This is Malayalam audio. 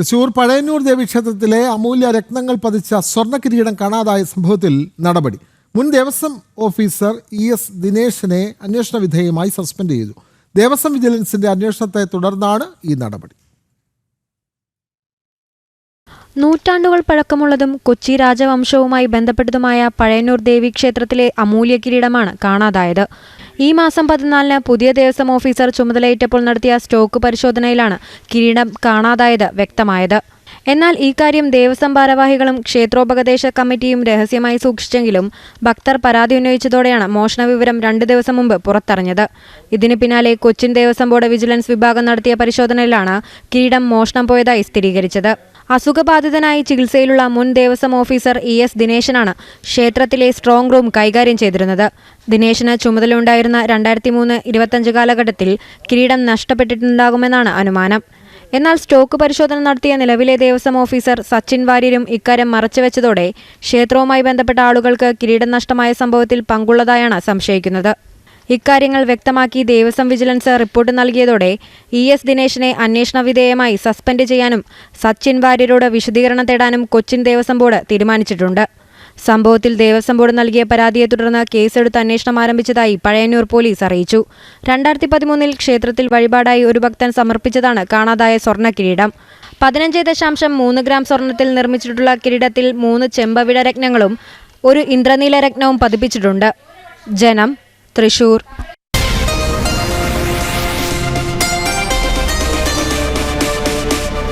തൃശൂർ പഴയന്നൂർ ദേവീക്ഷേത്രത്തിലെ അമൂല്യ രത്നങ്ങൾ പതിച്ച സ്വർണ കിരീടം കാണാതായ സംഭവത്തിൽ നടപടി. മുൻ ദേവസ്വം ഓഫീസർ ഇ എസ് ദിനേശിനെ അന്വേഷണ വിധേയമായി സസ്പെൻഡ് ചെയ്തു. ദേവസ്വം വിജിലൻസിന്റെ അന്വേഷണത്തെ തുടർന്നാണ് ഈ നടപടി. നൂറ്റാണ്ടുകൾ പഴക്കമുള്ളതും കൊച്ചി രാജവംശവുമായി ബന്ധപ്പെട്ടതുമായ പഴയന്നൂർ ദേവീക്ഷേത്രത്തിലെ അമൂല്യ കിരീടമാണ് കാണാതായത്. ഈ മാസം പതിനാലിന് പുതിയ ദേവസ്വം ഓഫീസർ ചുമതലയേറ്റപ്പോൾ നടത്തിയ സ്റ്റോക്ക് പരിശോധനയിലാണ് കിരീടം കാണാതായത് വ്യക്തമായത്. എന്നാൽ ഈ കാര്യം ദേവസ്വം ഭാരവാഹികളും ക്ഷേത്രോപകദേശ കമ്മിറ്റിയും രഹസ്യമായി സൂക്ഷിച്ചെങ്കിലും ഭക്തർ പരാതി ഉന്നയിച്ചതോടെയാണ് മോഷണ വിവരം രണ്ട് ദിവസം മുമ്പ് പുറത്തറിഞ്ഞത്. ഇതിന് പിന്നാലെ കൊച്ചിൻ ദേവസ്വം ബോർഡ് വിജിലൻസ് വിഭാഗം നടത്തിയ പരിശോധനയിലാണ് കിരീടം മോഷണം പോയതായി സ്ഥിരീകരിച്ചത്. അസുഖബാധിതനായി ചികിത്സയിലുള്ള മുൻ ദേവസ്വം ഓഫീസർ ഇ എസ് ദിനേശനാണ് ക്ഷേത്രത്തിലെ സ്ട്രോങ് റൂം കൈകാര്യം ചെയ്തിരുന്നത്. ദിനേശന് ചുമതലയുണ്ടായിരുന്ന രണ്ടായിരത്തി മൂന്ന് ഇരുപത്തഞ്ച് കാലഘട്ടത്തിൽ കിരീടം നഷ്ടപ്പെട്ടിട്ടുണ്ടാകുമെന്നാണ് അനുമാനം. എന്നാൽ സ്റ്റോക്ക് പരിശോധന നടത്തിയ നിലവിലെ ദേവസ്വം ഓഫീസർ സച്ചിൻ വാര്യരും ഇക്കാര്യം മറച്ചുവെച്ചതോടെ ക്ഷേത്രവുമായി ബന്ധപ്പെട്ട ആളുകൾക്ക് കിരീടം നഷ്ടമായ സംഭവത്തിൽ പങ്കുള്ളതായാണ് സംശയിക്കുന്നത്. ഇക്കാര്യങ്ങൾ വ്യക്തമാക്കി ദേവസ്വം വിജിലൻസ് റിപ്പോർട്ട് നൽകിയതോടെ ഇ എസ് ദിനേശിനെ അന്വേഷണ വിധേയമായി സസ്പെൻഡ് ചെയ്യാനും സച്ചിൻ വാര്യരോട് വിശദീകരണം തേടാനും കൊച്ചിൻ ദേവസ്വം ബോർഡ് തീരുമാനിച്ചിട്ടുണ്ട്. സംഭവത്തിൽ ദേവസ്വം ബോർഡ് നൽകിയ പരാതിയെ തുടർന്ന് കേസെടുത്ത് അന്വേഷണം ആരംഭിച്ചതായി പഴയന്നൂർ പോലീസ് അറിയിച്ചു. രണ്ടായിരത്തി പതിമൂന്നിൽ ക്ഷേത്രത്തിൽ വഴിപാടായി ഒരു ഭക്തൻ സമർപ്പിച്ചതാണ് കാണാതായ സ്വർണ കിരീടം. പതിനഞ്ച് ദശാംശം മൂന്ന് ഗ്രാം സ്വർണത്തിൽ നിർമ്മിച്ചിട്ടുള്ള കിരീടത്തിൽ മൂന്ന് ചെമ്പവിട രത്നങ്ങളും ഒരു ഇന്ദ്രനീല രത്നവും പതിപ്പിച്ചിട്ടുണ്ട്. ജനം തൃശൂർ